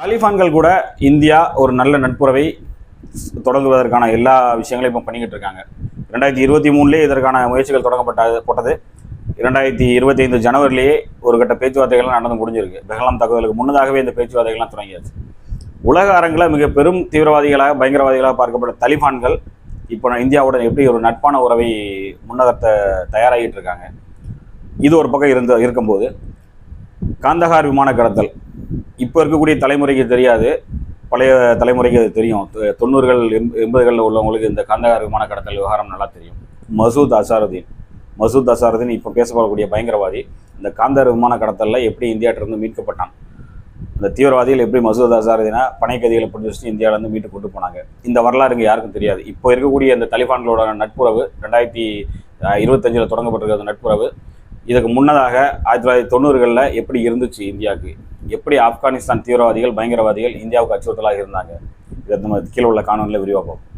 தாலிபான்கள் கூட இந்தியா ஒரு நல்ல நட்புறவை தொடங்குவதற்கான எல்லா விஷயங்களையும் இப்போ பண்ணிக்கிட்டு இருக்காங்க. ரெண்டாயிரத்தி இருபத்தி மூணுலேயே இதற்கான முயற்சிகள் தொடங்கப்பட்டது போட்டது. இரண்டாயிரத்தி இருபத்தி ஐந்து ஜனவரிலேயே ஒரு கட்ட பேச்சுவார்த்தைகள்லாம் நடந்து முடிஞ்சிருக்கு. பெஹலாம் தாக்குதலுக்கு முன்னதாகவே இந்த பேச்சுவார்த்தைகள்லாம் தொடங்கியாச்சு. உலக அரங்கில் மிக பெரும் தீவிரவாதிகளாக பயங்கரவாதிகளாக பார்க்கப்பட்ட தலிபான்கள் இப்போ இந்தியாவுடன் எப்படி ஒரு நட்பான உறவை முன்னகர்த்த தயாராகிட்டு இருக்காங்க. இது ஒரு பக்கம் இருந்த இருக்கும்போது. காந்தகார் விமான கடத்தல். இப்போ இருக்கக்கூடிய தலைமுறைக்கு தெரியாது. பழைய தலைமுறைக்கு அது தெரியும். தொண்ணூறுகள் எண்ப- எண்பதுகளில் உள்ளவங்களுக்கு இந்த காந்தகார் விமான கடத்தல் விவகாரம் நல்லா தெரியும். மசூத் அசாருதீன். மசூத் அசாருதீன் இப்போ பேசப்படக்கூடிய பயங்கரவாதி இந்த காந்தார் விமான கடத்தலில் எப்படி இந்தியாட்டிலிருந்து மீட்கப்பட்டான்? இந்த தீவிரவாதிகள் எப்படி மசூத் அசாருதீனா பனைக்கதிகளை பிடிச்சி இந்தியாவிலேருந்து மீட்டு கொண்டு போனாங்க? இந்த வரலாறு இங்கே யாருக்கும் தெரியாது. இப்போ இருக்கக்கூடிய இந்த தலிபான்களோட நட்புறவு ரெண்டாயிரத்தி இருபத்தஞ்சில் தொடங்கப்பட்டிருக்கிற நட்புறவு இதுக்கு முன்னதாக ஆயிரத்தி தொள்ளாயிரத்தி தொண்ணூறுகளில் எப்படி இருந்துச்சு இந்தியாவுக்கு? எப்படி ஆப்கானிஸ்தான் தீவிரவாதிகள் பயங்கரவாதிகள் இந்தியாவுக்கு அச்சுறுத்தலாக இருந்தாங்க? இதை நம்ம கீழே உள்ள காணொலியில் விரிவாக பார்ப்போம்.